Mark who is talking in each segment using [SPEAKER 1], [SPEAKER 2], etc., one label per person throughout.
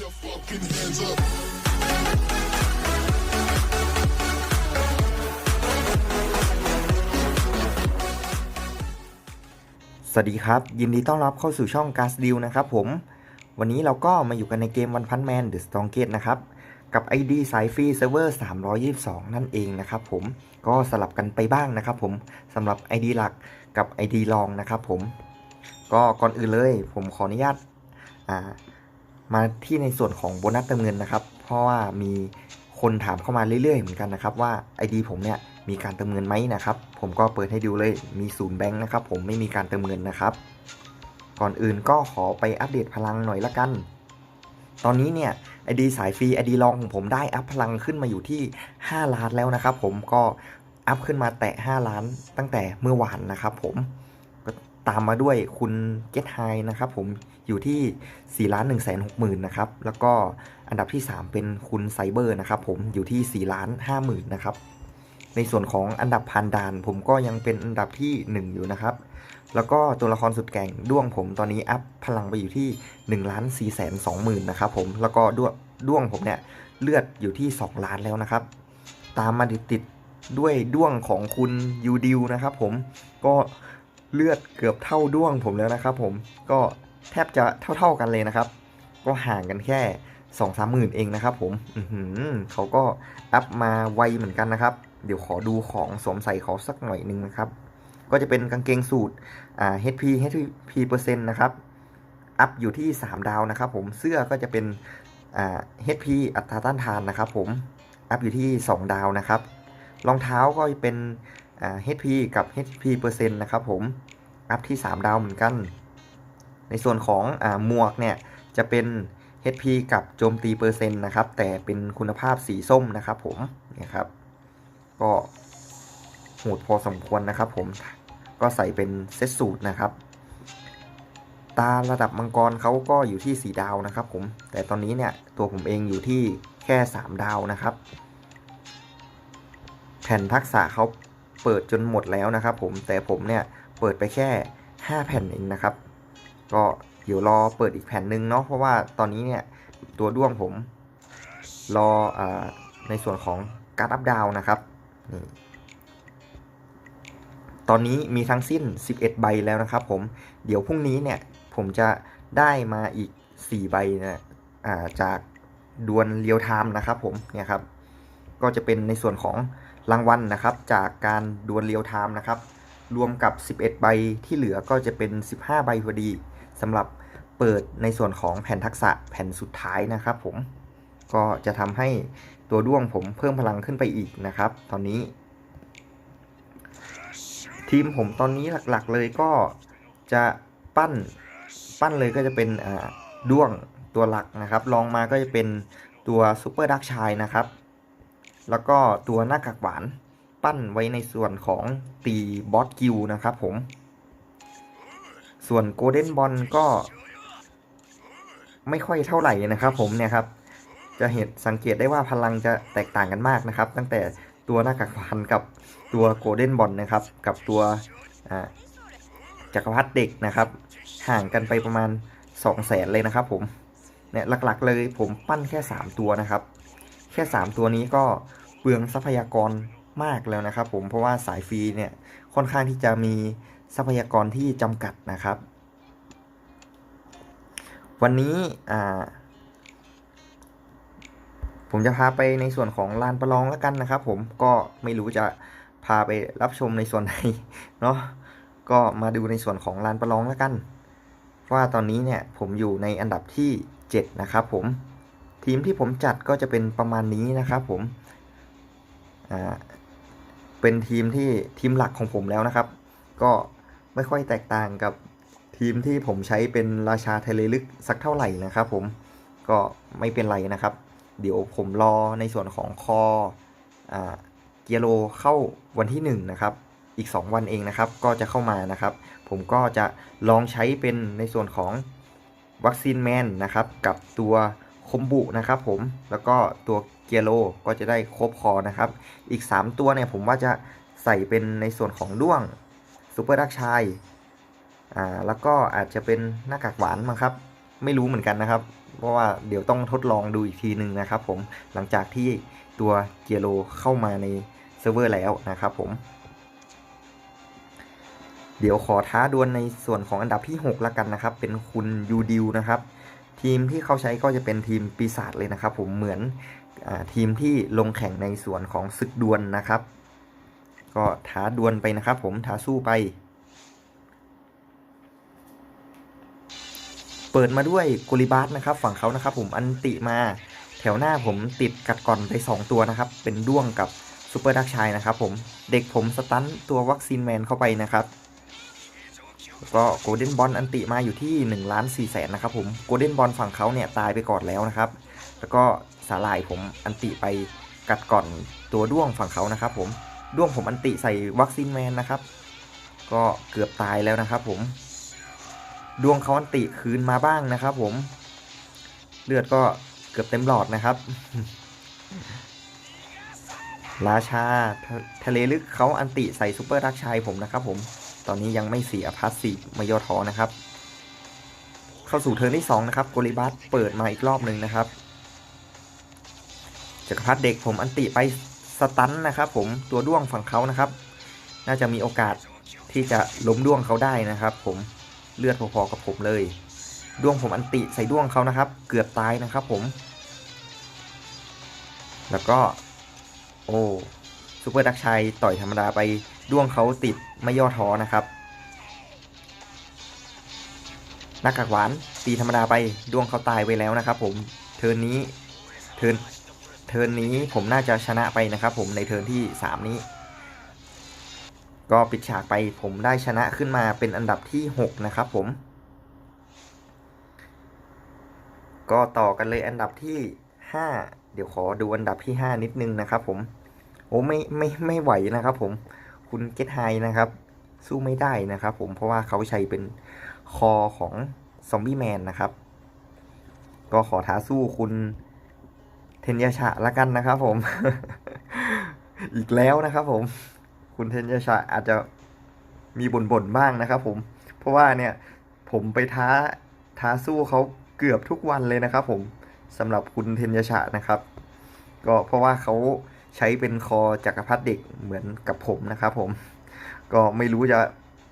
[SPEAKER 1] your fucking hands up.
[SPEAKER 2] สวัสดีครับ ยินดีต้อนรับเข้าสู่ช่อง g a s d e a l นะครับผม วันนี้เราก็มาอยู่กันในเกม One Punch Man The Strongest นะครับ กับ ID สายฟรีเซิร์ฟเวอร์322 นั่นเองนะครับผมก็สลับกันไปบ้างนะครับผมสำหรับ ID หลักกับ ID รองนะครับผม ก็ก่อนอื่นเลยผมขออนุญาตอ่า มาที่ในส่วนของโบนัสเติมเงินนะครับ เพราะว่ามีคนถามเข้ามาเรื่อยๆเหมือนกันนะครับว่า ID ผมเนี่ยมีการเติมเงินไหมนะครับ ผมก็เปิดให้ดูเลยมีศูนย์แบงค์นะครับ ผมไม่มีการเติมเงินนะครับ ก่อนอื่นก็ขอไปอัปเดตพลังหน่อยละกัน ตอนนี้เนี่ย ID สายฟรี ID รองของผมได้อัพพลังขึ้นมาอยู่ที่ 5 ล้านแล้วนะครับ ผมก็อัพขึ้นมาแตะ 5 ล้านตั้งแต่เมื่อวานนะครับ ผม ตามมาด้วยคุณ Get High นะครับผมอยู่ที่ 4 ล้าน1 6 0 0 0 0นะครับแล้วก็อันดับที่ 3 เป็นคุณไซเบอร์นะครับผมอยู่ที่ 4 ล้าน5 0,000นะครับในส่วนของอันดับพันดาน ผมก็ยังเป็นอันดับที่ 1 อยู่นะครับ แล้วก็ตัวละครสุดแก่งด้วงผมตอนนี้อัพพลังไปอยู่ที่1ล้าน4แสน2หมื่นนะครับผมแล้วก็ด้วงด้วงผมเนี่ยเลือดอยู่ที่ 2 ล้านแล้วนะครับ ตามมาติดติดด้วยด้วงของคุณยูดิวนะครับผมก็ เลือดเกือบเท่าด้วงผมแล้วนะครับผมก็แทบจะเท่าๆกันเลยนะครับ ก็ห่างกันแค่2องสามหมื่นเองนะครับผมอือหือเขาก็อัพมาไวเหมือนกันนะครับ เดี๋ยวขอดูของสวมใส่เขาสักหน่อยหนึงนะครับ ก็จะเป็นกางเกงสูตรอ่า HP HP เปอร์เซ็นต์นะครับ อัพอยู่ที่ 3 ดาวนะครับผม เสื้อก็จะเป็นอ่า HP อัตราต้านทานนะครับผม อัพอยู่ที่ 2 ดาวนะครับ รองเท้าก็เป็น HP กับ HP เปอร์เซ็นต์นะครับผม อัพที่ 3 ดาวเหมือนกัน ในส่วนของอหมวกเนี่ยจะเป็น HP กับโจมตีเปอร์เซ็นต์นะครับ แต่เป็นคุณภาพสีส้มนะครับผมนี่ครับ ก็โหดพอสมควรนะครับผม ก็ใส่เป็นเซตสูตรนะครับ ตาระดับมังกรเขาก็อยู่ที่ 4 ดาวนะครับผม แต่ตอนนี้เนี่ยตัวผมเองอยู่ที่แค่ 3 ดาวนะครับ แผ่นทักษะเขา เปิดจนหมดแล้วนะครับผมแต่ผมเนี่ยเปิดไปแค่ 5 แผ่นเองนะครับ ก็เดี๋ยวรอเปิดอีกแผ่นหนึ่งเนาะเพราะว่าตอนนี้เนี่ยตัวด้วงผมรออในส่วนของการดอัพดาวนะครับนี่ตอนนี้มีทั้งสิ้น 11 ใบแล้วนะครับผมเดี๋ยวพรุ่งนี้เนี่ยผมจะได้มาอีก 4 ใบนะจากดวลเรียวไทม์นะครับผมเนี่ยครับก็จะเป็นในส่วนของ รางวัลนะครับ จากการดวลเรียวไทม์นะครับ รวมกับ 11 ใบที่เหลือก็จะเป็น 15 ใบพอดีสำหรับเปิดในส่วนของแผ่นทักษะแผ่นสุดท้ายนะครับผมก็จะทำให้ตัวด้วงผมเพิ่มพลังขึ้นไปอีกนะครับ ตอนนี้ ทีมผมตอนนี้หลักๆเลยก็จะปั้นปั้นเลยก็จะเป็นด้วงตัวหลักนะครับลองมาก็จะเป็นตัวซูเปอร์ดักชายนะครับ แล้วก็ตัวหน้ากากหวานปั้นไว้ในส่วนของตีบอสกิลนะครับผม ส่วนโกลเด้นบอลก็ ไม่ค่อยเท่าไหร่นะครับผมเนี่ยครับ จะเห็นสังเกตได้ว่าพลังจะแตกต่างกันมากนะครับ ตั้งแต่ตัวหน้ากากพันกับตัวโกลเด้นบอลนะครับ กับตัวจักรพรรดิเด็กนะครับ ห่างกันไปประมาณ 2 0 0แสนเลยนะครับผมเนี่ยหลักๆเลยผมปั้นแค่ 3 ตัวนะครับ ค่ 3 ตัวนี้ก็เปลืองทรัพยากรมากแล้วนะครับผมเพราะว่าสายฟรีเนี่ยค่อนข้างที่จะมีทรัพยากรที่จำกัดนะครับ วันนี้อ่าผมจะพาไปในส่วนของลานประลองแล้วกันนะครับ ผมก็ไม่รู้จะพาไปรับชมในส่วนไหนเนาะก็มาดูในส่วนของลานประลองแล้วกัน ว่าตอนนี้เนี่ยผมอยู่ในอันดับที่ 7 นะครับผม ทีมที่ผมจัดก็จะเป็นประมาณนี้นะครับผมอ่าเป็นทีมที่ทีมหลักของผมแล้วนะครับ ก็ไม่ค่อยแตกต่างกับทีมที่ผมใช้เป็นราชาเทเลลึกสักเท่าไหร่นะครับผมก็ไม่เป็นไรนะครับ เดี๋ยวผมรอในส่วนของคอเกียโรเข้าวันที่ 1 นะครับ อีก 2 วันเองนะครับ ก็จะเข้ามานะครับ ผมก็จะลองใช้เป็นในส่วนของวัคซีนแมนนะครับ กับตัว คมบุนะครับผมแล้วก็ตัวเกียร์โรก็จะได้ครบคอนะครับ อีก 3 ตัวเนี่ยผมว่าจะใส่เป็นในส่วนของด้วงซูเปอร์ดักชายอ่าแล้วก็อาจจะเป็นหน้ากากหวานมั้งครับ ไม่รู้เหมือนกันนะครับ เพราะว่าเดี๋ยวต้องทดลองดูอีกทีหนึ่งนะครับผมหลังจากที่ตัวเกียร์โรเข้ามาในเซิร์ฟเวอร์แล้วนะครับผมเดี๋ยวขอท้าดวลในส่วนของอันดับที่ 6 ละกันนะครับ เป็นคุณยูดิวนะครับ ทีมที่เขาใช้ก็จะเป็นทีมปีศาจเลยนะครับ ผมเหมือนอทีมที่ลงแข่งในส่วนของศึกดวลนะครับ ก็ท้าดวลไปนะครับ ผมท้าสู้ไป เปิดมาด้วยกุลิบาสนะครับ ฝั่งเขานะครับ ผมอันติมาแถวหน้าผมติดกัดก่อนไป 2 ตัวนะครับ เป็นด้วงกับซูเปอร์ดักชัยนะครับ ผมเด็กผมสตันตัววัคซีนแมนเข้าไปนะครับ ก็โกลเด้นบอลอันติมาอยู่ที่1ล้าน4แสนนะครับผมโกลเด้นบอลฝั่งเขาเนี่ยตายไปก่อนแล้วนะครับ แล้วก็สาหร่ายผมอันติไปกัดก่อนตัวด้วงฝั่งเขานะครับผมด้วงผมอันติใส่วัคซีนแมนนะครับ ก็เกือบตายแล้วนะครับผมดวงเขาอันติคืนมาบ้างนะครับผม เลือดก็เกือบเต็มหลอดนะครับ ราชาทะเลลึกเขาอันติใส่ซูเปอร์ดักชัยผมนะครับผม ตอนนี้ยังไม่เสียพาสซีฟไม่ย่อท้อนะครับ เข้าสู่เทิร์นที่ 2 นะครับโกลิบัสเปิดมาอีกรอบหนึ่งนะครับจักรพรรดิเด็กผมอันติไปสตันนะครับผมตัวด้วงฝั่งเขานะครับ น่าจะมีโอกาสที่จะล้มด้วงเขาได้นะครับ ผมเลือดพอๆกับผมเลย ด้วงผมอันติใส่ด้วงเขานะครับ เกือบตายนะครับผม แล้วก็ โอ้ซูเปอร์ดักชัยต่อยธรรมดาไป ด้วงเขาติดไม่ย่อท้อนะครับหน้ากากหวานตีธรรมดาไปด้วงเขาตายไปแล้วนะครับ ผมเทิร์นนี้เทิร์นเทิร์นนี้ผมน่าจะชนะไปนะครับ ผมในเทิร์นที่ 3 นี้ ก็ปิดฉากไปผมได้ชนะขึ้นมาเป็นอันดับที่ 6 นะครับ ผม ก็ต่อกันเลยอันดับที่ 5 เดี๋ยวขอดูอันดับที่ 5 นิดนึงนะครับ ผมโอ้ไม่ไม่ไม่ไหวนะครับ ผม คุณเกตไฮนะครับ สู้ไม่ได้นะครับ ผมเพราะว่าเขาใช้เป็นคอของซอมบี้แมนนะครับ ก็ขอท้าสู้คุณเทนยาชะละกันนะครับ ผม อีกแล้วนะครับ ผม คุณเทนยาชะอาจจะมีบ่นๆบ้างนะครับ ผม เพราะว่าเนี่ย ผมไปท้าท้าสู้เขาเกือบทุกวันเลยนะครับ ผมสำหรับคุณเทนยาชะนะครับ ก็เพราะว่าเขา ใช้เป็นคอจักรพรรดิเด็กเหมือนกับผมนะครับผม ก็ไม่รู้จะ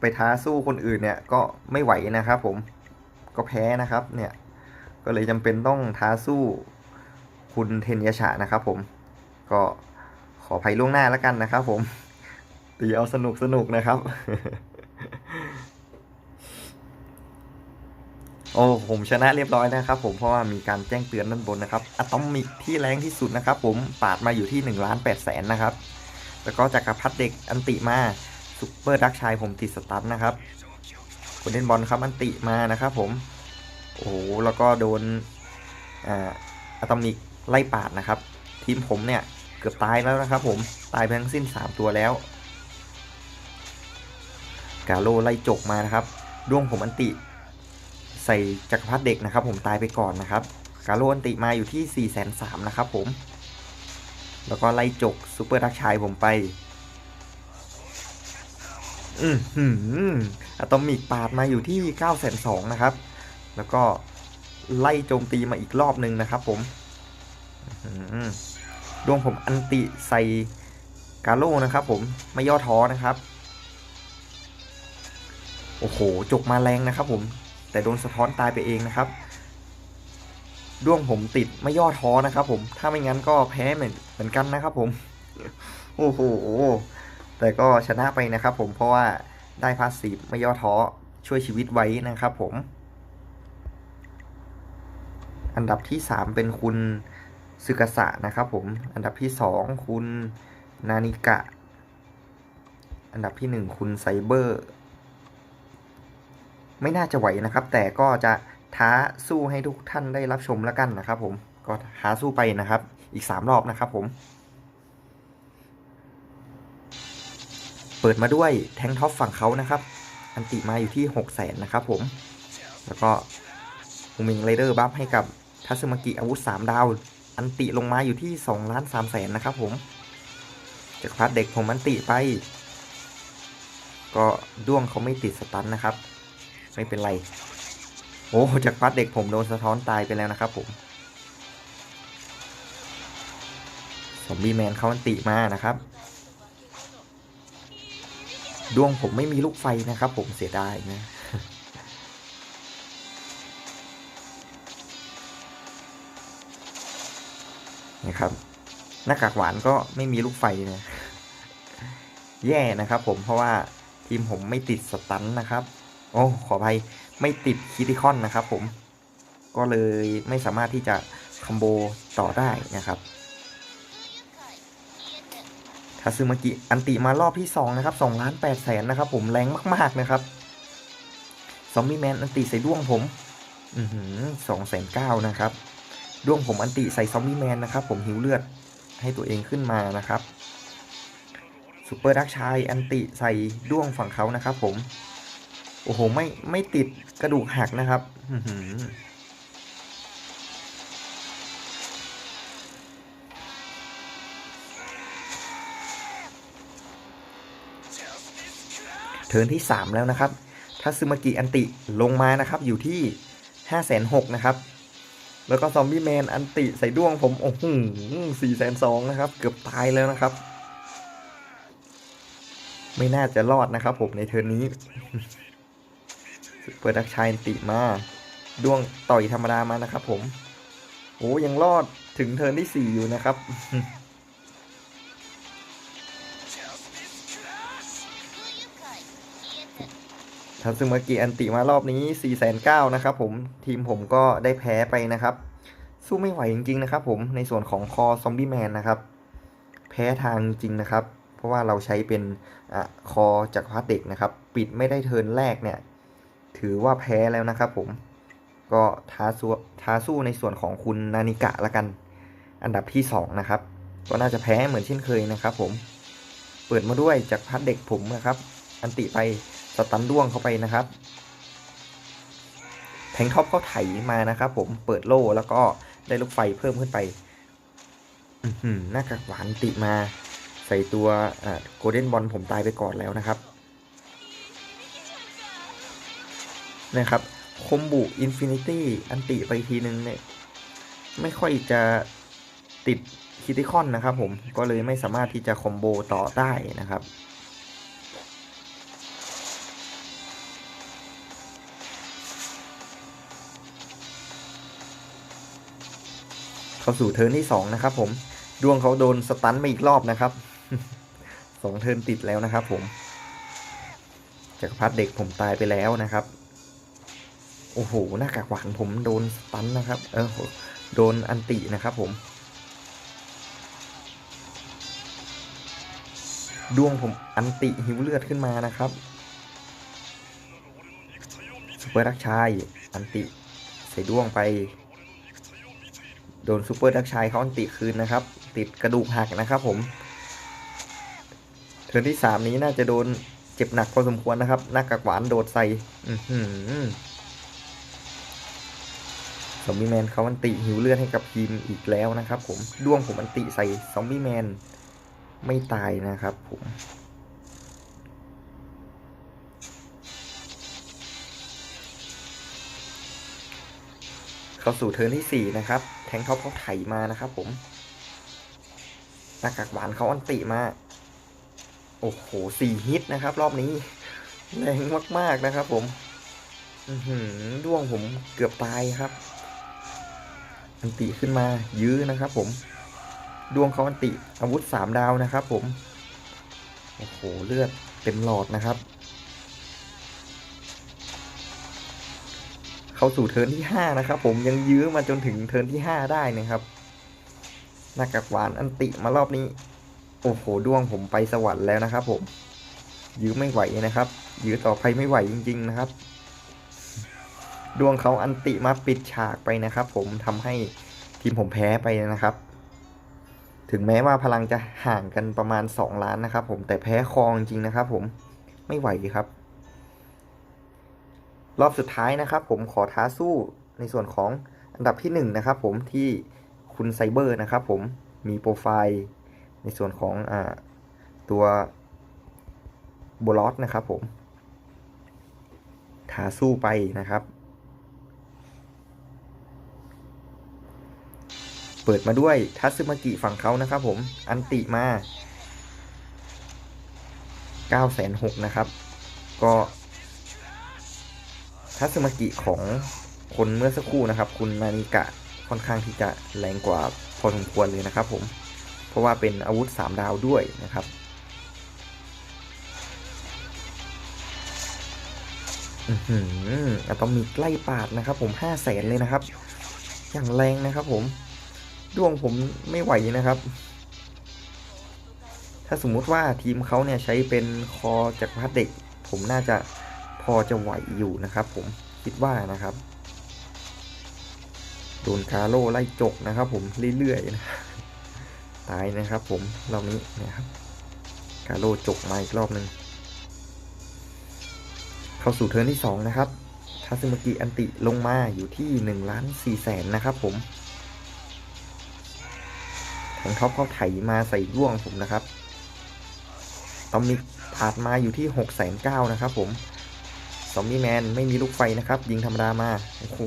[SPEAKER 2] ไปท้าสู้คนอื่นเนี่ยก็ไม่ไหวนะครับผมก็แพ้นะครับเนี่ยก็เลยจำเป็นต้องท้าสู้คุณเทนยาชะนะครับผม ก็ขออภัยล่วงหน้าแล้วกันนะครับผมตีเอาสนุกสนุกนะครับ โอ้ผมชนะเรียบร้อยนะครับผมเพราะว่ามีการแจ้งเตือนด้านบนนะครับอะตอมิกที่แรงที่สุดนะครับผมปาดมาอยู่ที่1ล้าน8แสนนะครับ แล้วก็จักรพรรดิเด็กอันติมาซุปเปอร์ดักชายผมติดสตันนะครับคนเล่นบอลครับอันติมานะครับผม โอ้โหแล้วก็โดนอ่าอะตอมิกไล่ปาดนะครับ ทีมผมเนี่ยเกือบตายแล้วนะครับผมตายไปทั้งสิ้น 3 ตัวแล้ว กาโลไล่จกมานะครับดวงผมอันติ ใส่จักรพรรดิเด็กนะครับ ผมตายไปก่อนนะครับ กาโลอันติมาอยู่ที่4ี่แสนสามนะครับผม แล้วก็ไล่จกซูเปอร์ดักชายผมไป อืมหืมอะตอมิกปาดมาอยู่ที่9ก้าแสนสองนะครับ แล้วก็ไล่โจมตีมาอีกรอบหนึ่งนะครับผมดวงผมอันติใส่กาโลนะครับผมไม่ย่อท้อนะครับ โอ้โห จกมาแรงนะครับผม แต่โดนสะท้อนตายไปเองนะครับด้วงผมติดไม่ย่อท้อนะครับ ผมถ้าไม่งั้นก็แพ้เหมือนเหมือนกันนะครับ ผมโอ้โหแต่ก็ชนะไปนะครับ ผมเพราะว่าได้พาสซีฟไม่ย่อท้อช่วยชีวิตไว้นะครับผม อันดับที่ 3 เป็นคุณซึกษะนะครับ ผม อันดับที่ 2 คุณนานิกะ อันดับที่ 1 คุณไซเบอร์ ไม่น่าจะไหวนะครับ แต่ก็จะท้าสู้ให้ทุกท่านได้รับชมแล้วกันนะครับ ผมก็ท้าสู้ไปนะครับ อีก 3 รอบนะครับ ผม เปิดมาด้วยแทงท็อปฝั่งเขานะครับ อันติมาอยู่ที่6 0 0 0 0นนะครับ ผม แล้วก็ฮูมิงไรเดอร์บัฟให้กับทัศมากิอาวุธ 3 ดาว อันติลงมาอยู่ที่2ล้าน3แสนนะครับ ผมจักรพรรดิเด็กผมอันติไป ก็ด้วงเขาไม่ติดสตันนะครับ ไม่เป็นไร โอ้จากพัดเด็กผมโดนสะท้อนตายไปแล้วนะครับผมซอมบี้แมนเขาอันติมานะครับ ดวงผมไม่มีลูกไฟนะครับผมเสียดายนะนะครับหน้ากากหวานก็ไม่มีลูกไฟนะ แย่นะครับผมเพราะว่าทีมผมไม่ติดสตันนะครับ โอ้ขออภัยไม่ติดคิติคอนนะครับผมก็เลยไม่สามารถที่จะคอมโบต่อได้นะครับทาซึมากิอันติมารอบที่ 2 นะครับ2ล้าน8แสนนะครับผมแรงมาก ๆ นะครับซอมบี้แมนอันติใส่ด้วงผมอือหือสองแสนเก้านะครับด้วงผมอันติใส่ซอมบี้แมนนะครับผมหิวเลือดให้ตัวเองขึ้นมานะครับซูเปอร์ดักชายอันติใส่ด้วงฝั่งเขานะครับผม อ้โห ไม่ ไม่ติดกระดูกหักนะครับเทิร์นที่ 3 แล้วนะครับถ้าซึมากิอันติลงมานะครับ อยู่ที่5 6 0 0 0นะครับ แล้วก็ซอมบี้แมนอันติใส่ด้วงผมโอ้โหสี่แสนสองนะครับ เกือบตายแล้วนะครับ ไม่น่าจะรอดนะครับผมในเทิร์นนี้ เปิดดักชายอันติมาดวงต่อยธรรมดามานะครับผม โอ้ยังรอดถึงเทิร์นที่สี่อยู่นะครับ ทัซึมากิอันติมารอบนี้4 9 0 0 0นะครับผม ทีมผมก็ได้แพ้ไปนะครับ สู้ไม่ไหวจริงๆนะครับผมในส่วนของคอซอมบี้แมนนะครับ แพ้ทางจริงนะครับ เพราะว่าเราใช้เป็นอคอจากพาร์เด็กนะครับ ปิดไม่ได้เทิร์นแรกเนี่ย ถือว่าแพ้แล้วนะครับผมก็ท้าสู้ท้าสู้ในส่วนของคุณนานิกะละกัน อันดับที่ 2 นะครับ ก็น่าจะแพ้เหมือนเช่นเคยนะครับ ผม เปิดมาด้วยจากพาร์ทเด็กผมนะครับ อันติไปสตันด้วงเข้าไปนะครับ แทงท็อปเขาไถมานะครับ ผม เปิดโล่แล้วก็ได้ลูกไฟเพิ่มขึ้นไปอือหือหน้ากากหวานติมา ใส่ตัวโกลเด้นบอลผมตายไปก่อนแล้วนะครับ นะครับคมบุอินฟินิตี้อันติไปทีนึงเนี่ย ไม่ค่อยจะติดคิติคอนนะครับผมก็เลยไม่สามารถที่จะคอมโบต่อได้นะครับเข้าสู่เทิร์นที่สองนะครับผมดวงเขาโดนสตันมาอีกรอบนะครับสองเทิร์นติดแล้วนะครับผมจักรพรรดิเด็กผมตายไปแล้วนะครับ โอ้โห หน้ากากหวานผมโดนสตันนะครับ เออโดนอันตินะครับผม ดวงผมอันติหิวเลือดขึ้นมานะครับซูเปอร์ดักชาย อันติใส่ดวงไป โดนซูเปอร์ดักชายเขาอันติคืนนะครับ ติดกระดูกหักนะครับผมเทิร์นที่สามนี้น่าจะโดนเจ็บหนักพอสมควรนะครับหน้ากากหวานโดดใส่ อือหือ ซอมบี้แมนเขาอันติหิวเลือดให้กับทีมอีกแล้วนะครับผมด้วงผมอันติใส่ซอมบี้แมนไม่ตายนะครับผมเข้าสู่เทิร์นที่สี่นะครับ แทงท็อปเขาไถมานะครับผมหน้ากากหวานเขาอันติมา โอ้โหสี่ฮิตนะครับ รอบนี้แรงมาก ๆ นะครับผมอือหือด้วงผมเกือบตายครับ อันติขึ้นมายื้อนะครับผมดวงเขาอันติอาวุธสามดาวนะครับผมโอ้โหเลือดเต็มหลอดนะครับ เข้าสู่เทิร์นที่ห้านะครับผมยังยื้อมาจนถึงเทิร์นที่ห้าได้นะครับหน้ากากหวานอันติมารอบนี้ โอ้โหดวงผมไปสวรรค์แล้วนะครับผมยื้อไม่ไหวนะครับ ยื้อต่อไปไม่ไหวจริง ๆ นะครับ ดวงเขาอันติมาปิดฉากไปนะครับ ผมทำให้ทีมผมแพ้ไปนะครับ ถึงแม้ว่าพลังจะห่างกันประมาณ 2 ล้านนะครับ ผมแต่แพ้คองจริงนะครับ ผมไม่ไหวครับ รอบสุดท้ายนะครับ ผมขอท้าสู้ในส่วนของอันดับที่1นะครับ ผมที่คุณไซเบอร์นะครับ ผมมีโปรไฟล์ในส่วนของอตัวโบลอสนะครับ ผมท้าสู้ไปนะครับ ปิดมาด้วยทัตสึมากิฝั่งเขานะครับผม อันติมา9 6 0 0 0นะครับ ก็ทัตสึมากิของคนเมื่อสักครู่นะครับ คุณนานิกะค่อนข้างที่จะแรงกว่าพอสมควรเลยนะครับผม เพราะว่าเป็นอาวุธ 3 ดาวด้วยนะครับ อือหืออะตอมิกไล่ปาดนะครับผม 5 0 0แสนเลยนะครับ อย่างแรงนะครับผม ดวงผมไม่ไหวนะครับ ถ้าสมมุติว่าทีมเขาเนี่ยใช้เป็นคอจากรพัดเด็ก ผมน่าจะพอจะไหวอยู่นะครับ ผมคิดว่านะครับโดนคาโร่ไล่จกนะครับ ผมเรื่อยๆนะตายนะครับ ผมรอบนี้นะครับคาโร่จกมาอีกรอบหนึ่งเข้าสู่เทิร์นที่ 2 นะครับทาซึมากิอันติลงมาอยู่ที่1ล้าน4แสนนะครับผม ทางท็อปเขาไถมาใส่ร่วงผมนะครับตอมมิกผาดมาอยู่ที่6กแสนเก้านะครับผมซอมบี้แมนไม่มีลูกไฟนะครับ ยิงธรรมดามาโอ้โห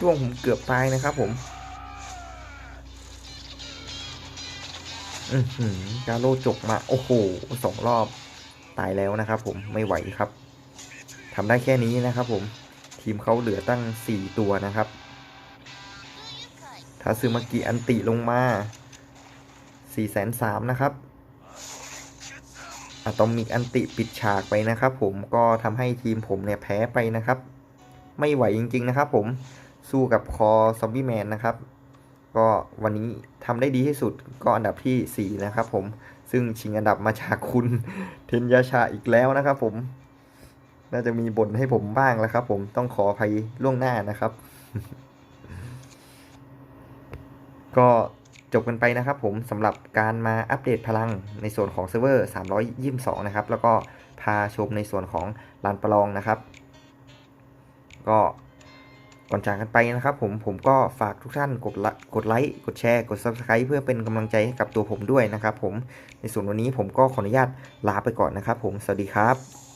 [SPEAKER 2] ร่วงผมเกือบตายนะครับผมอือหือกาโลจกมา โอ้โหสองรอบตายแล้วนะครับผมไม่ไหวครับทำได้แค่นี้นะครับผมทีมเขาเหลือตั้ง 4 ตัวนะครับ ทาซึมากิอันติลงมา4 3 0 0 0นะครับอะตอมิกอันติปิดฉากไปนะครับ ผมก็ทำให้ทีมผมเนี่ยแพ้ไปนะครับ ไม่ไหวจริง ๆ นะครับ ผมสู้กับคอซอมบี้แมนนะครับ ก็วันนี้ทำได้ดีที่สุดก็อันดับที่ 4 นะครับ ผมซึ่งชิงอันดับมาจากคุณเทนยาชาอีกแล้วนะครับ ผม น่าจะมีบ่นให้ผมบ้างแล้วครับ ผมต้องขออภัยล่วงหน้านะครับ ก็จบกันไปนะครับผมสำหรับการมาอัปเดตพลังในส่วนของเซิร์ฟเวอร์ 322 นะครับ แล้วก็พาชมในส่วนของลานประลองนะครับ ก็ก่อนจากกันไปนะครับผมผมก็ฝากทุกท่านกดกดไลค์กดแชร์กด Subscribe เพื่อเป็นกำลังใจให้กับตัวผมด้วยนะครับผมในส่วนวันนี้ผมก็ขออนุญาตลาไปก่อนนะครับผมสวัสดีครับ